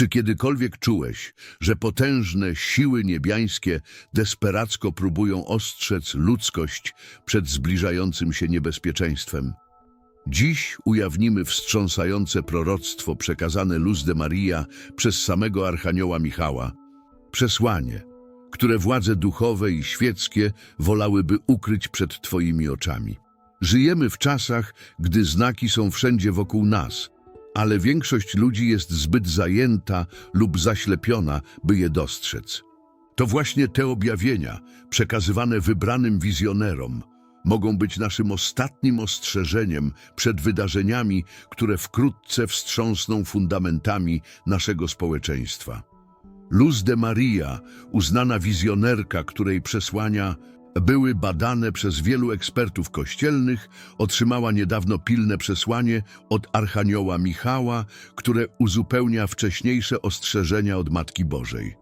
Czy kiedykolwiek czułeś, że potężne siły niebiańskie desperacko próbują ostrzec ludzkość przed zbliżającym się niebezpieczeństwem? Dziś ujawnimy wstrząsające proroctwo przekazane Luz de Maria przez samego Archanioła Michała. Przesłanie, które władze duchowe i świeckie wolałyby ukryć przed Twoimi oczami. Żyjemy w czasach, gdy znaki są wszędzie wokół nas, ale większość ludzi jest zbyt zajęta lub zaślepiona, by je dostrzec. To właśnie te objawienia, przekazywane wybranym wizjonerom, mogą być naszym ostatnim ostrzeżeniem przed wydarzeniami, które wkrótce wstrząsną fundamentami naszego społeczeństwa. Luz de Maria, uznana wizjonerka, której przesłania były badane przez wielu ekspertów kościelnych, otrzymała niedawno pilne przesłanie od Archanioła Michała, które uzupełnia wcześniejsze ostrzeżenia od Matki Bożej.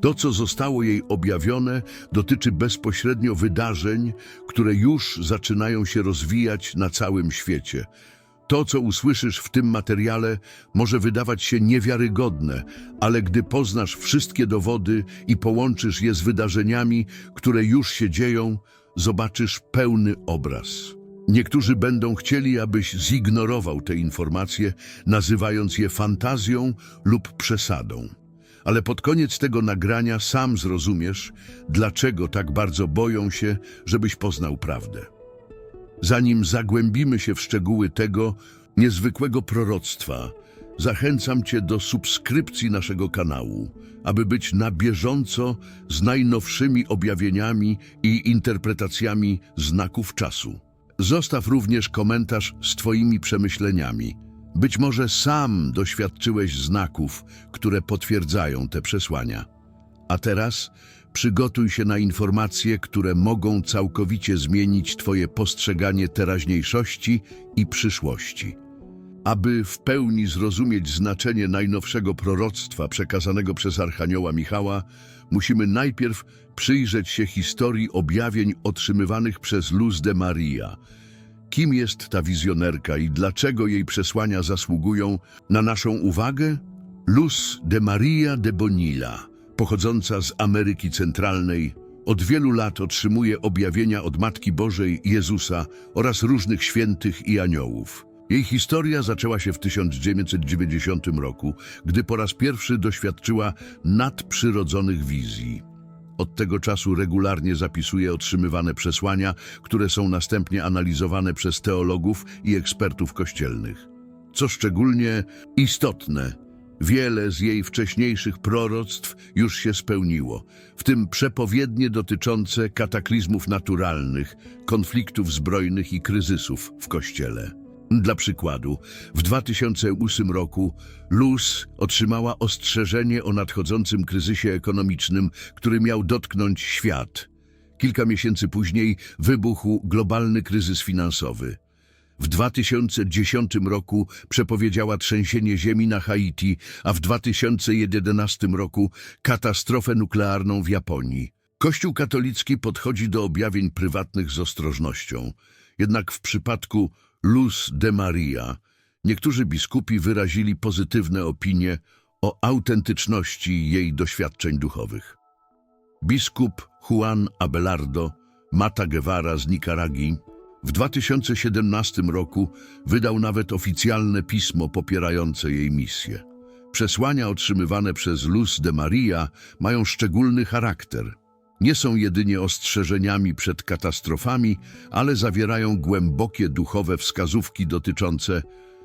To, co zostało jej objawione, dotyczy bezpośrednio wydarzeń, które już zaczynają się rozwijać na całym świecie. To, co usłyszysz w tym materiale, może wydawać się niewiarygodne, ale gdy poznasz wszystkie dowody i połączysz je z wydarzeniami, które już się dzieją, zobaczysz pełny obraz. Niektórzy będą chcieli, abyś zignorował te informacje, nazywając je fantazją lub przesadą. Ale pod koniec tego nagrania sam zrozumiesz, dlaczego tak bardzo boją się, żebyś poznał prawdę. Zanim zagłębimy się w szczegóły tego niezwykłego proroctwa, zachęcam Cię do subskrypcji naszego kanału, aby być na bieżąco z najnowszymi objawieniami i interpretacjami znaków czasu. Zostaw również komentarz z Twoimi przemyśleniami. Być może sam doświadczyłeś znaków, które potwierdzają te przesłania. A teraz przygotuj się na informacje, które mogą całkowicie zmienić Twoje postrzeganie teraźniejszości i przyszłości. Aby w pełni zrozumieć znaczenie najnowszego proroctwa przekazanego przez Archanioła Michała, musimy najpierw przyjrzeć się historii objawień otrzymywanych przez Luz de Maria. Kim jest ta wizjonerka i dlaczego jej przesłania zasługują na naszą uwagę? Luz de Maria de Bonilla, pochodząca z Ameryki Centralnej, od wielu lat otrzymuje objawienia od Matki Bożej Jezusa oraz różnych świętych i aniołów. Jej historia zaczęła się w 1990 roku, gdy po raz pierwszy doświadczyła nadprzyrodzonych wizji. Od tego czasu regularnie zapisuje otrzymywane przesłania, które są następnie analizowane przez teologów i ekspertów kościelnych. Co szczególnie istotne, wiele z jej wcześniejszych proroctw już się spełniło, w tym przepowiednie dotyczące kataklizmów naturalnych, konfliktów zbrojnych i kryzysów w Kościele. Dla przykładu, w 2008 roku Luz otrzymała ostrzeżenie o nadchodzącym kryzysie ekonomicznym, który miał dotknąć świat. Kilka miesięcy później wybuchł globalny kryzys finansowy. W 2010 roku przepowiedziała trzęsienie ziemi na Haiti, a w 2011 roku katastrofę nuklearną w Japonii. Kościół katolicki podchodzi do objawień prywatnych z ostrożnością. Jednak w przypadku Luz de Maria niektórzy biskupi wyrazili pozytywne opinie o autentyczności jej doświadczeń duchowych. Biskup Juan Abelardo Mata Guevara z Nikaragii w 2017 roku wydał nawet oficjalne pismo popierające jej misję. Przesłania otrzymywane przez Luz de Maria mają szczególny charakter. Nie są jedynie ostrzeżeniami przed katastrofami, ale zawierają głębokie duchowe wskazówki dotyczące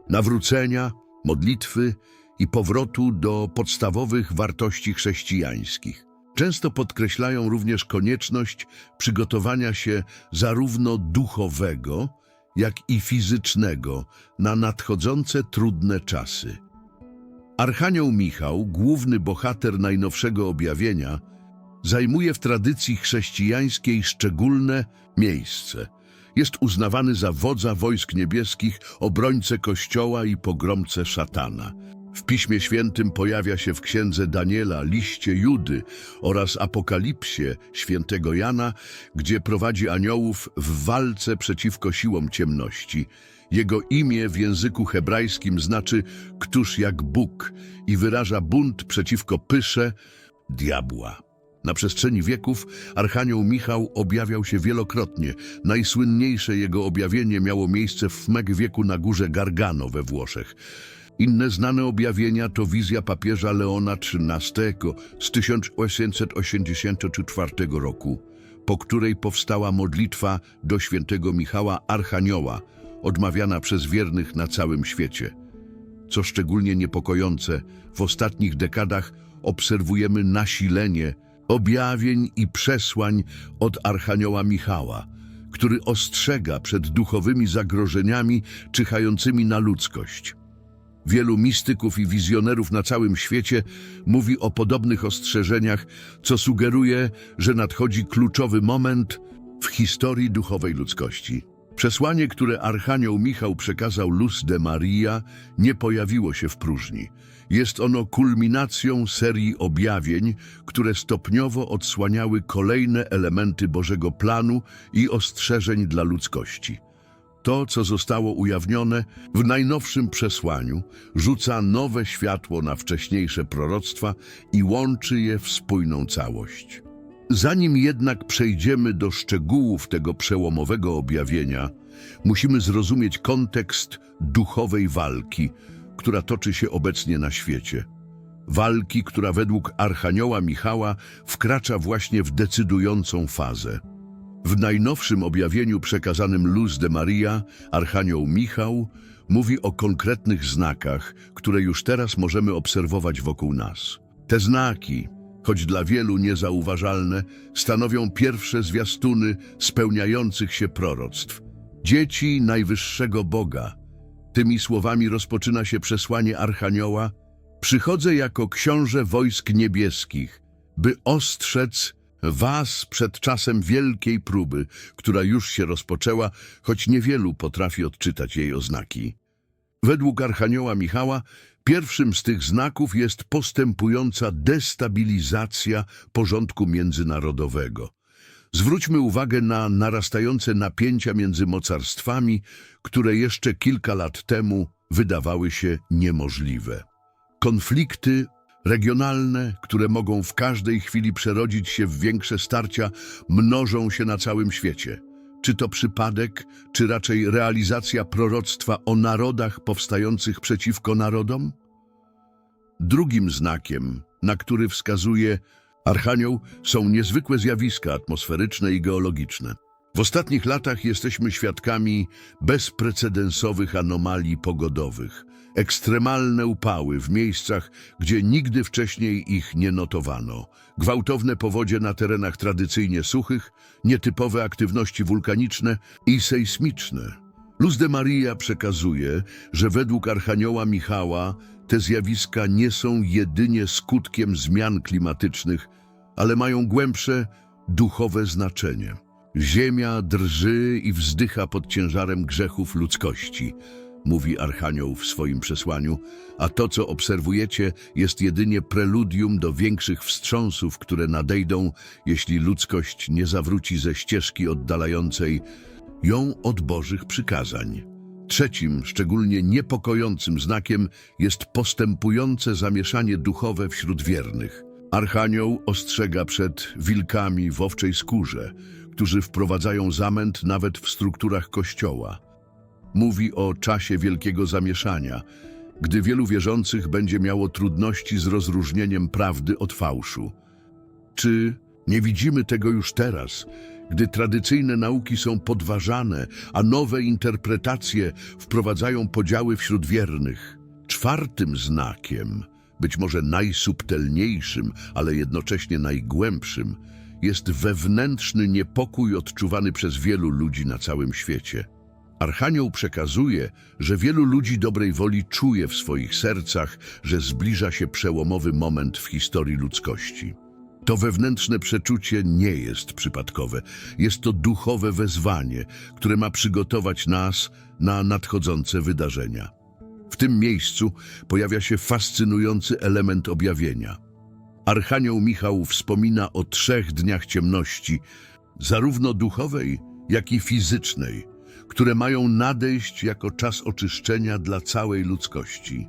nawrócenia, modlitwy i powrotu do podstawowych wartości chrześcijańskich. Często podkreślają również konieczność przygotowania się zarówno duchowego, jak i fizycznego na nadchodzące trudne czasy. Archanioł Michał, główny bohater najnowszego objawienia, zajmuje w tradycji chrześcijańskiej szczególne miejsce. Jest uznawany za wodza wojsk niebieskich, obrońcę Kościoła i pogromcę szatana. W Piśmie Świętym pojawia się w księdze Daniela, liście Judy oraz Apokalipsie świętego Jana, gdzie prowadzi aniołów w walce przeciwko siłom ciemności. Jego imię w języku hebrajskim znaczy któż jak Bóg i wyraża bunt przeciwko pysze diabła. Na przestrzeni wieków Archanioł Michał objawiał się wielokrotnie. Najsłynniejsze jego objawienie miało miejsce w Meg wieku na górze Gargano we Włoszech. Inne znane objawienia to wizja papieża Leona XIII z 1884 roku, po której powstała modlitwa do świętego Michała Archanioła, odmawiana przez wiernych na całym świecie. Co szczególnie niepokojące, w ostatnich dekadach obserwujemy nasilenie objawień i przesłań od Archanioła Michała, który ostrzega przed duchowymi zagrożeniami czyhającymi na ludzkość. Wielu mistyków i wizjonerów na całym świecie mówi o podobnych ostrzeżeniach, co sugeruje, że nadchodzi kluczowy moment w historii duchowej ludzkości. Przesłanie, które Archanioł Michał przekazał Luz de Maria, nie pojawiło się w próżni. Jest ono kulminacją serii objawień, które stopniowo odsłaniały kolejne elementy Bożego planu i ostrzeżeń dla ludzkości. To, co zostało ujawnione w najnowszym przesłaniu, rzuca nowe światło na wcześniejsze proroctwa i łączy je w spójną całość. Zanim jednak przejdziemy do szczegółów tego przełomowego objawienia, musimy zrozumieć kontekst duchowej walki, która toczy się obecnie na świecie. Walki, która według Archanioła Michała wkracza właśnie w decydującą fazę. W najnowszym objawieniu przekazanym Luz de Maria, Archanioł Michał mówi o konkretnych znakach, które już teraz możemy obserwować wokół nas. Te znaki, choć dla wielu niezauważalne, stanowią pierwsze zwiastuny spełniających się proroctw. Dzieci najwyższego Boga. Tymi słowami rozpoczyna się przesłanie Archanioła. Przychodzę jako książę wojsk niebieskich, by ostrzec was przed czasem wielkiej próby, która już się rozpoczęła, choć niewielu potrafi odczytać jej oznaki. Według Archanioła Michała pierwszym z tych znaków jest postępująca destabilizacja porządku międzynarodowego. Zwróćmy uwagę na narastające napięcia między mocarstwami, które jeszcze kilka lat temu wydawały się niemożliwe. Konflikty regionalne, które mogą w każdej chwili przerodzić się w większe starcia, mnożą się na całym świecie. Czy to przypadek, czy raczej realizacja proroctwa o narodach powstających przeciwko narodom? Drugim znakiem, na który wskazuje Archanioł, są niezwykłe zjawiska atmosferyczne i geologiczne. W ostatnich latach jesteśmy świadkami bezprecedensowych anomalii pogodowych. Ekstremalne upały w miejscach, gdzie nigdy wcześniej ich nie notowano. Gwałtowne powodzie na terenach tradycyjnie suchych, nietypowe aktywności wulkaniczne i sejsmiczne. Luz de Maria przekazuje, że według Archanioła Michała te zjawiska nie są jedynie skutkiem zmian klimatycznych, ale mają głębsze, duchowe znaczenie. Ziemia drży i wzdycha pod ciężarem grzechów ludzkości, mówi Archanioł w swoim przesłaniu, a to, co obserwujecie, jest jedynie preludium do większych wstrząsów, które nadejdą, jeśli ludzkość nie zawróci ze ścieżki oddalającej ją od Bożych przykazań. Trzecim, szczególnie niepokojącym znakiem jest postępujące zamieszanie duchowe wśród wiernych. Archanioł ostrzega przed wilkami w owczej skórze, którzy wprowadzają zamęt nawet w strukturach Kościoła. Mówi o czasie wielkiego zamieszania, gdy wielu wierzących będzie miało trudności z rozróżnieniem prawdy od fałszu. Czy nie widzimy tego już teraz, gdy tradycyjne nauki są podważane, a nowe interpretacje wprowadzają podziały wśród wiernych? Czwartym znakiem, być może najsubtelniejszym, ale jednocześnie najgłębszym, jest wewnętrzny niepokój odczuwany przez wielu ludzi na całym świecie. Archanioł przekazuje, że wielu ludzi dobrej woli czuje w swoich sercach, że zbliża się przełomowy moment w historii ludzkości. To wewnętrzne przeczucie nie jest przypadkowe. Jest to duchowe wezwanie, które ma przygotować nas na nadchodzące wydarzenia. W tym miejscu pojawia się fascynujący element objawienia. Archanioł Michał wspomina o trzech dniach ciemności, zarówno duchowej, jak i fizycznej, które mają nadejść jako czas oczyszczenia dla całej ludzkości.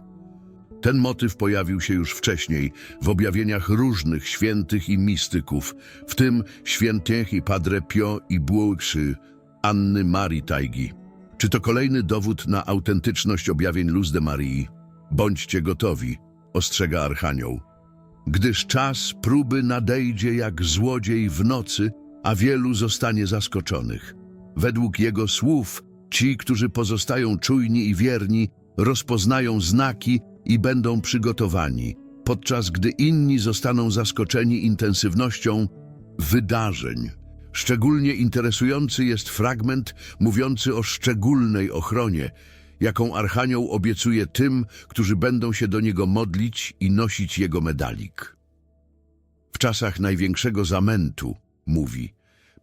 Ten motyw pojawił się już wcześniej w objawieniach różnych świętych i mistyków, w tym świętych i Padre Pio i Błókszy, Anny Marii Tajgi. Czy to kolejny dowód na autentyczność objawień Luz de Marii? Bądźcie gotowi, ostrzega Archanioł. Gdyż czas próby nadejdzie jak złodziej w nocy, a wielu zostanie zaskoczonych. Według jego słów, ci, którzy pozostają czujni i wierni, rozpoznają znaki i będą przygotowani, podczas gdy inni zostaną zaskoczeni intensywnością wydarzeń. Szczególnie interesujący jest fragment mówiący o szczególnej ochronie, jaką Archanioł obiecuje tym, którzy będą się do niego modlić i nosić jego medalik. W czasach największego zamętu, mówi,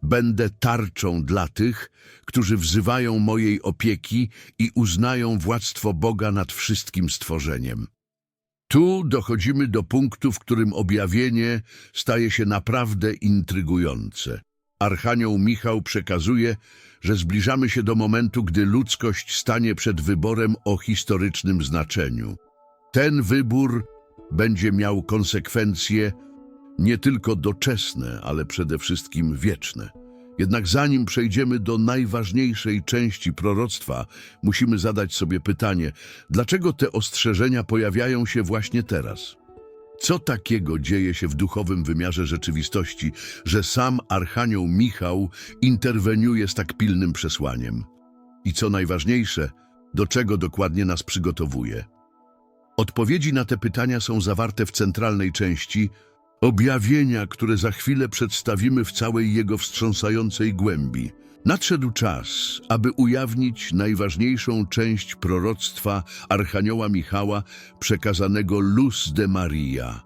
będę tarczą dla tych, którzy wzywają mojej opieki i uznają władztwo Boga nad wszystkim stworzeniem. Tu dochodzimy do punktu, w którym objawienie staje się naprawdę intrygujące. Archanioł Michał przekazuje, że zbliżamy się do momentu, gdy ludzkość stanie przed wyborem o historycznym znaczeniu. Ten wybór będzie miał konsekwencje nie tylko doczesne, ale przede wszystkim wieczne. Jednak zanim przejdziemy do najważniejszej części proroctwa, musimy zadać sobie pytanie, dlaczego te ostrzeżenia pojawiają się właśnie teraz? Co takiego dzieje się w duchowym wymiarze rzeczywistości, że sam Archanioł Michał interweniuje z tak pilnym przesłaniem? I co najważniejsze, do czego dokładnie nas przygotowuje? Odpowiedzi na te pytania są zawarte w centralnej części objawienia, które za chwilę przedstawimy w całej jego wstrząsającej głębi. Nadszedł czas, aby ujawnić najważniejszą część proroctwa Archanioła Michała przekazanego Luz de Maria,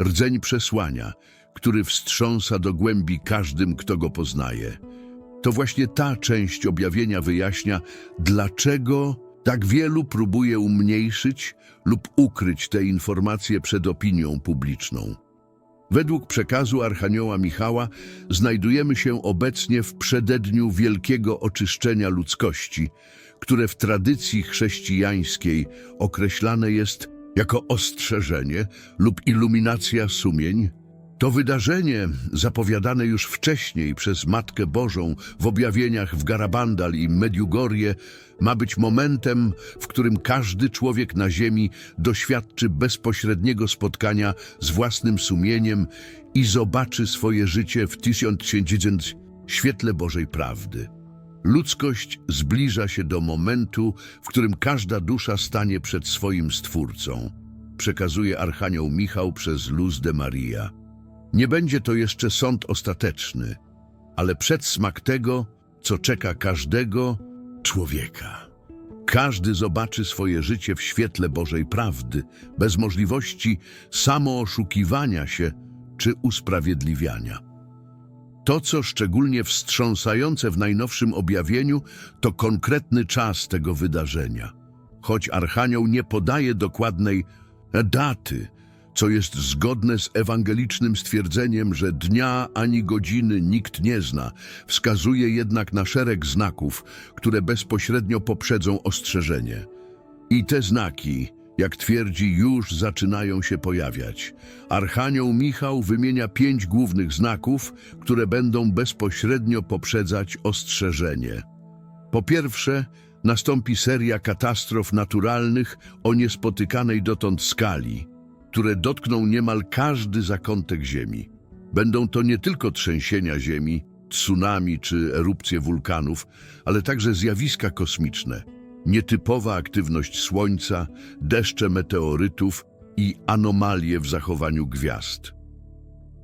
rdzeń przesłania, który wstrząsa do głębi każdym, kto go poznaje. To właśnie ta część objawienia wyjaśnia, dlaczego tak wielu próbuje umniejszyć lub ukryć te informacje przed opinią publiczną. Według przekazu Archanioła Michała znajdujemy się obecnie w przededniu wielkiego oczyszczenia ludzkości, które w tradycji chrześcijańskiej określane jest jako ostrzeżenie lub iluminacja sumień. To wydarzenie, zapowiadane już wcześniej przez Matkę Bożą w objawieniach w Garabandal i Mediugorje, ma być momentem, w którym każdy człowiek na ziemi doświadczy bezpośredniego spotkania z własnym sumieniem i zobaczy swoje życie w tysiącdziesięć świetle Bożej prawdy. Ludzkość zbliża się do momentu, w którym każda dusza stanie przed swoim Stwórcą, przekazuje Archanioł Michał przez Luz de Maria. Nie będzie to jeszcze sąd ostateczny, ale przedsmak tego, co czeka każdego człowieka. Każdy zobaczy swoje życie w świetle Bożej prawdy, bez możliwości samooszukiwania się czy usprawiedliwiania. To, co szczególnie wstrząsające w najnowszym objawieniu, to konkretny czas tego wydarzenia. Choć Archanioł nie podaje dokładnej daty, co jest zgodne z ewangelicznym stwierdzeniem, że dnia ani godziny nikt nie zna, wskazuje jednak na szereg znaków, które bezpośrednio poprzedzą ostrzeżenie. I te znaki, jak twierdzi, już zaczynają się pojawiać. Archanioł Michał wymienia pięć głównych znaków, które będą bezpośrednio poprzedzać ostrzeżenie. Po pierwsze, nastąpi seria katastrof naturalnych o niespotykanej dotąd skali, które dotkną niemal każdy zakątek Ziemi. Będą to nie tylko trzęsienia Ziemi, tsunami czy erupcje wulkanów, ale także zjawiska kosmiczne, nietypowa aktywność Słońca, deszcze meteorytów i anomalie w zachowaniu gwiazd.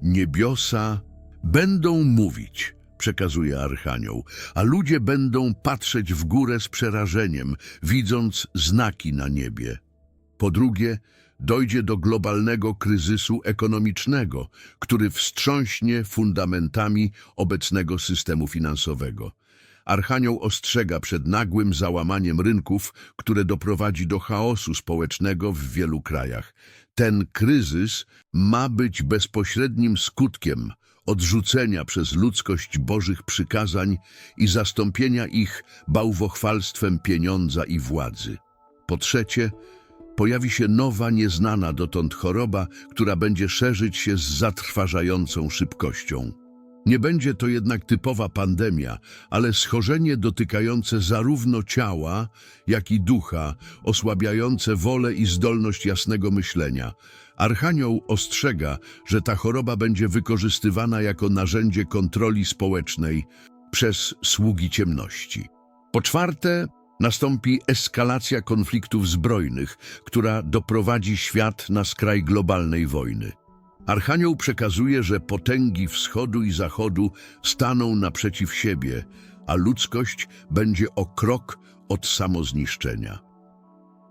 Niebiosa będą mówić, przekazuje Archanioł, a ludzie będą patrzeć w górę z przerażeniem, widząc znaki na niebie. Po drugie, dojdzie do globalnego kryzysu ekonomicznego, który wstrząśnie fundamentami obecnego systemu finansowego. Archanioł ostrzega przed nagłym załamaniem rynków, które doprowadzi do chaosu społecznego w wielu krajach. Ten kryzys ma być bezpośrednim skutkiem odrzucenia przez ludzkość Bożych przykazań i zastąpienia ich bałwochwalstwem pieniądza i władzy. Po trzecie, pojawi się nowa, nieznana dotąd choroba, która będzie szerzyć się z zatrważającą szybkością. Nie będzie to jednak typowa pandemia, ale schorzenie dotykające zarówno ciała, jak i ducha, osłabiające wolę i zdolność jasnego myślenia. Archanioł ostrzega, że ta choroba będzie wykorzystywana jako narzędzie kontroli społecznej przez sługi ciemności. Po czwarte, nastąpi eskalacja konfliktów zbrojnych, która doprowadzi świat na skraj globalnej wojny. Archanioł przekazuje, że potęgi wschodu i zachodu staną naprzeciw siebie, a ludzkość będzie o krok od samozniszczenia.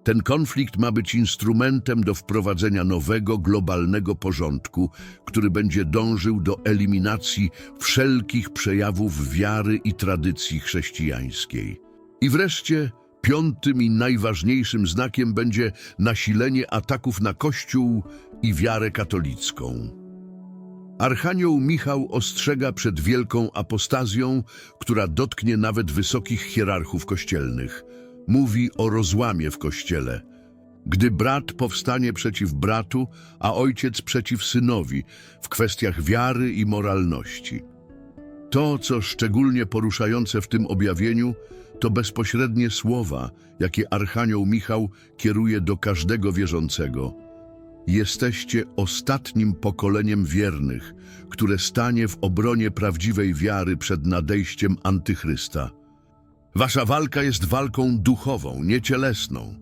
Ten konflikt ma być instrumentem do wprowadzenia nowego, globalnego porządku, który będzie dążył do eliminacji wszelkich przejawów wiary i tradycji chrześcijańskiej. I wreszcie piątym i najważniejszym znakiem będzie nasilenie ataków na Kościół i wiarę katolicką. Archanioł Michał ostrzega przed wielką apostazją, która dotknie nawet wysokich hierarchów kościelnych. Mówi o rozłamie w Kościele. Gdy brat powstanie przeciw bratu, a ojciec przeciw synowi w kwestiach wiary i moralności. To, co szczególnie poruszające w tym objawieniu, to bezpośrednie słowa, jakie Archanioł Michał kieruje do każdego wierzącego. Jesteście ostatnim pokoleniem wiernych, które stanie w obronie prawdziwej wiary przed nadejściem Antychrysta. Wasza walka jest walką duchową, nie cielesną.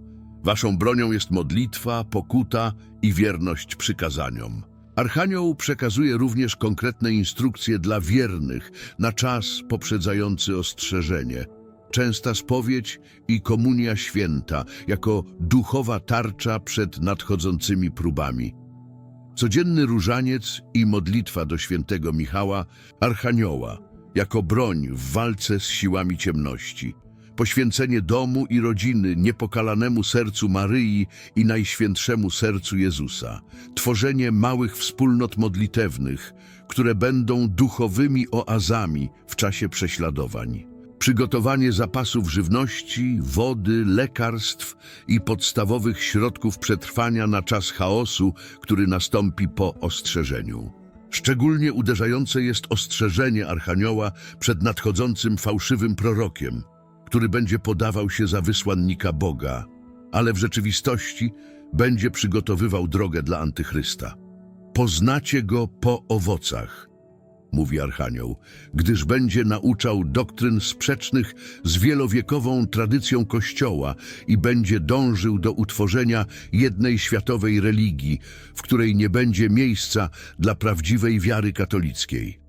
Waszą bronią jest modlitwa, pokuta i wierność przykazaniom. Archanioł przekazuje również konkretne instrukcje dla wiernych na czas poprzedzający ostrzeżenie. Częsta spowiedź i komunia święta jako duchowa tarcza przed nadchodzącymi próbami. Codzienny różaniec i modlitwa do świętego Michała, Archanioła, jako broń w walce z siłami ciemności. Poświęcenie domu i rodziny niepokalanemu sercu Maryi i Najświętszemu sercu Jezusa. Tworzenie małych wspólnot modlitewnych, które będą duchowymi oazami w czasie prześladowań. Przygotowanie zapasów żywności, wody, lekarstw i podstawowych środków przetrwania na czas chaosu, który nastąpi po ostrzeżeniu. Szczególnie uderzające jest ostrzeżenie Archanioła przed nadchodzącym fałszywym prorokiem, który będzie podawał się za wysłannika Boga, ale w rzeczywistości będzie przygotowywał drogę dla Antychrysta. Poznacie go po owocach, mówi Archanioł, gdyż będzie nauczał doktryn sprzecznych z wielowiekową tradycją Kościoła i będzie dążył do utworzenia jednej światowej religii, w której nie będzie miejsca dla prawdziwej wiary katolickiej.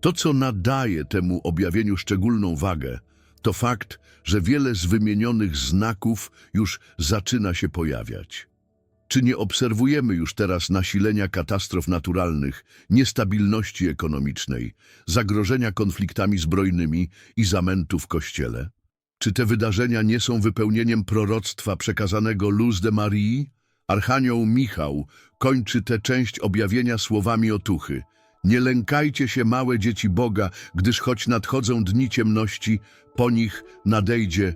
To, co nadaje temu objawieniu szczególną wagę, to fakt, że wiele z wymienionych znaków już zaczyna się pojawiać. Czy nie obserwujemy już teraz nasilenia katastrof naturalnych, niestabilności ekonomicznej, zagrożenia konfliktami zbrojnymi i zamętu w Kościele? Czy te wydarzenia nie są wypełnieniem proroctwa przekazanego Luz de Marii? Archanioł Michał kończy tę część objawienia słowami otuchy. Nie lękajcie się, małe dzieci Boga, gdyż choć nadchodzą dni ciemności, po nich nadejdzie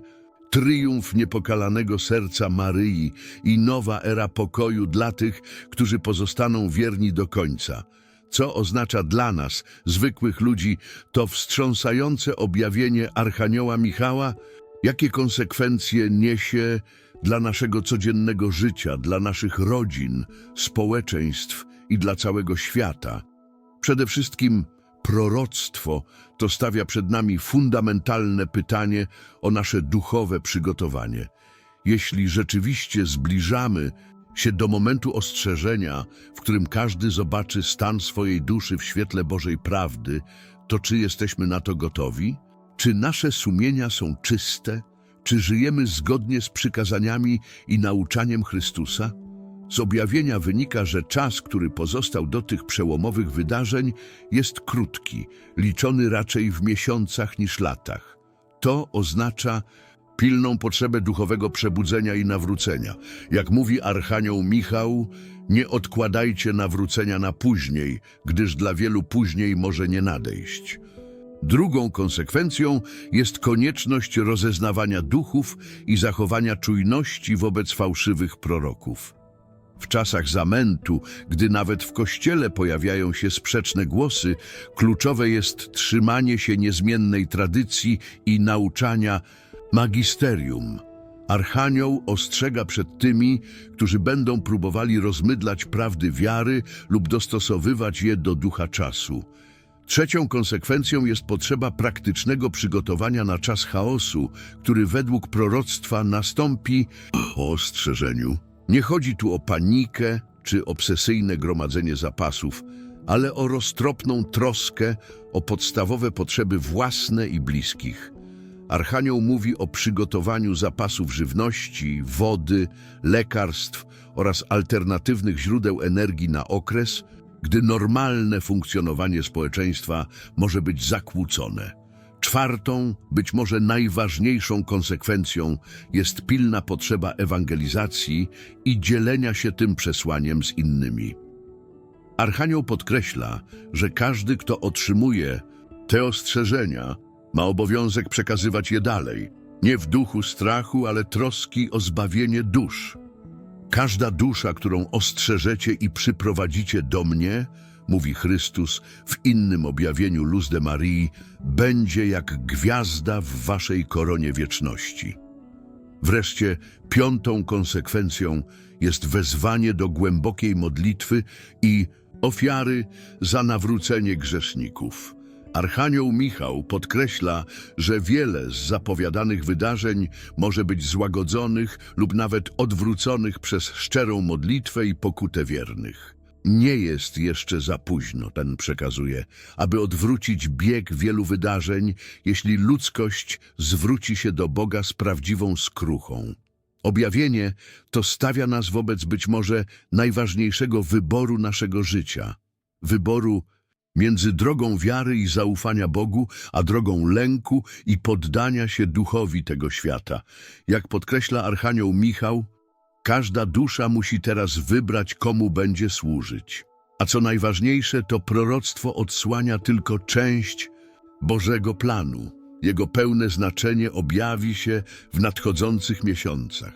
triumf niepokalanego serca Maryi i nowa era pokoju dla tych, którzy pozostaną wierni do końca. Co oznacza dla nas, zwykłych ludzi, to wstrząsające objawienie Archanioła Michała? Jakie konsekwencje niesie dla naszego codziennego życia, dla naszych rodzin, społeczeństw i dla całego świata? Przede wszystkim proroctwo to stawia przed nami fundamentalne pytanie o nasze duchowe przygotowanie. Jeśli rzeczywiście zbliżamy się do momentu ostrzeżenia, w którym każdy zobaczy stan swojej duszy w świetle Bożej prawdy, to czy jesteśmy na to gotowi? Czy nasze sumienia są czyste? Czy żyjemy zgodnie z przykazaniami i nauczaniem Chrystusa? Z objawienia wynika, że czas, który pozostał do tych przełomowych wydarzeń, jest krótki, liczony raczej w miesiącach niż latach. To oznacza, pilną potrzebę duchowego przebudzenia i nawrócenia. Jak mówi Archanioł Michał, nie odkładajcie nawrócenia na później, gdyż dla wielu później może nie nadejść. Drugą konsekwencją jest konieczność rozeznawania duchów i zachowania czujności wobec fałszywych proroków. W czasach zamętu, gdy nawet w kościele pojawiają się sprzeczne głosy, kluczowe jest trzymanie się niezmiennej tradycji i nauczania magisterium. Archanioł ostrzega przed tymi, którzy będą próbowali rozmydlać prawdy wiary lub dostosowywać je do ducha czasu. Trzecią konsekwencją jest potrzeba praktycznego przygotowania na czas chaosu, który według proroctwa nastąpi o ostrzeżeniu. Nie chodzi tu o panikę czy obsesyjne gromadzenie zapasów, ale o roztropną troskę o podstawowe potrzeby własne i bliskich. Archanioł mówi o przygotowaniu zapasów żywności, wody, lekarstw oraz alternatywnych źródeł energii na okres, gdy normalne funkcjonowanie społeczeństwa może być zakłócone. Czwartą, być może najważniejszą konsekwencją jest pilna potrzeba ewangelizacji i dzielenia się tym przesłaniem z innymi. Archanioł podkreśla, że każdy, kto otrzymuje te ostrzeżenia, ma obowiązek przekazywać je dalej, nie w duchu strachu, ale troski o zbawienie dusz. Każda dusza, którą ostrzeżecie i przyprowadzicie do mnie, mówi Chrystus w innym objawieniu Luz de Marii, będzie jak gwiazda w waszej koronie wieczności. Wreszcie piątą konsekwencją jest wezwanie do głębokiej modlitwy i ofiary za nawrócenie grzeszników. Archanioł Michał podkreśla, że wiele z zapowiadanych wydarzeń może być złagodzonych lub nawet odwróconych przez szczerą modlitwę i pokutę wiernych. Nie jest jeszcze za późno, ten przekazuje, aby odwrócić bieg wielu wydarzeń, jeśli ludzkość zwróci się do Boga z prawdziwą skruchą. Objawienie to stawia nas wobec być może najważniejszego wyboru naszego życia. Wyboru między drogą wiary i zaufania Bogu, a drogą lęku i poddania się duchowi tego świata. Jak podkreśla Archanioł Michał, każda dusza musi teraz wybrać, komu będzie służyć. A co najważniejsze, to proroctwo odsłania tylko część Bożego planu. Jego pełne znaczenie objawi się w nadchodzących miesiącach.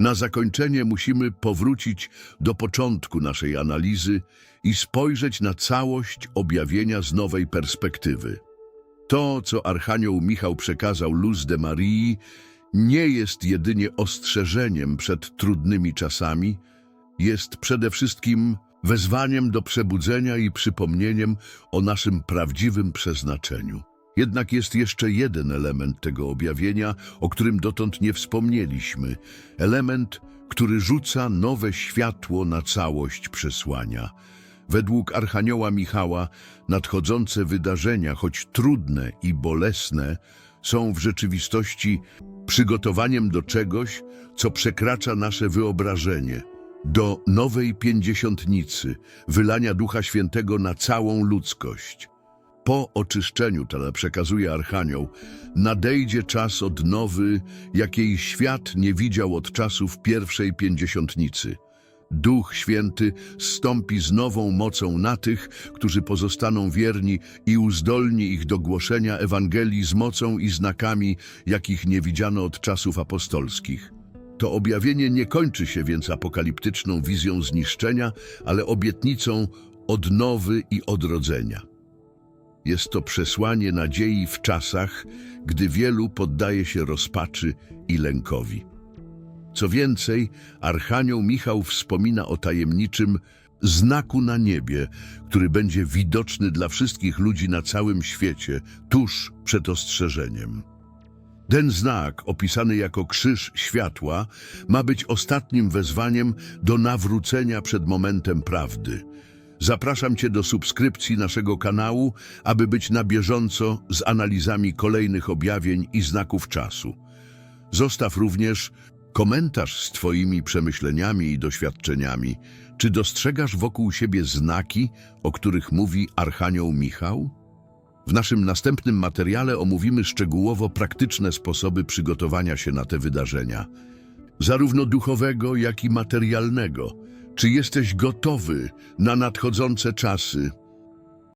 Na zakończenie musimy powrócić do początku naszej analizy i spojrzeć na całość objawienia z nowej perspektywy. To, co Archanioł Michał przekazał Luz de Marii, nie jest jedynie ostrzeżeniem przed trudnymi czasami, jest przede wszystkim wezwaniem do przebudzenia i przypomnieniem o naszym prawdziwym przeznaczeniu. Jednak jest jeszcze jeden element tego objawienia, o którym dotąd nie wspomnieliśmy. Element, który rzuca nowe światło na całość przesłania. Według Archanioła Michała nadchodzące wydarzenia, choć trudne i bolesne, są w rzeczywistości przygotowaniem do czegoś, co przekracza nasze wyobrażenie, do nowej pięćdziesiątnicy, wylania Ducha Świętego na całą ludzkość. Po oczyszczeniu, tyle przekazuje Archanioł, nadejdzie czas odnowy, jakiej świat nie widział od czasów pierwszej pięćdziesiątnicy. Duch Święty stąpi z nową mocą na tych, którzy pozostaną wierni i uzdolni ich do głoszenia Ewangelii z mocą i znakami, jakich nie widziano od czasów apostolskich. To objawienie nie kończy się więc apokaliptyczną wizją zniszczenia, ale obietnicą odnowy i odrodzenia. Jest to przesłanie nadziei w czasach, gdy wielu poddaje się rozpaczy i lękowi. Co więcej, Archanioł Michał wspomina o tajemniczym znaku na niebie, który będzie widoczny dla wszystkich ludzi na całym świecie, tuż przed ostrzeżeniem. Ten znak, opisany jako krzyż światła, ma być ostatnim wezwaniem do nawrócenia przed momentem prawdy. Zapraszam Cię do subskrypcji naszego kanału, aby być na bieżąco z analizami kolejnych objawień i znaków czasu. Zostaw również komentarz z Twoimi przemyśleniami i doświadczeniami. Czy dostrzegasz wokół siebie znaki, o których mówi Archanioł Michał? W naszym następnym materiale omówimy szczegółowo praktyczne sposoby przygotowania się na te wydarzenia, zarówno duchowego, jak i materialnego. Czy jesteś gotowy na nadchodzące czasy?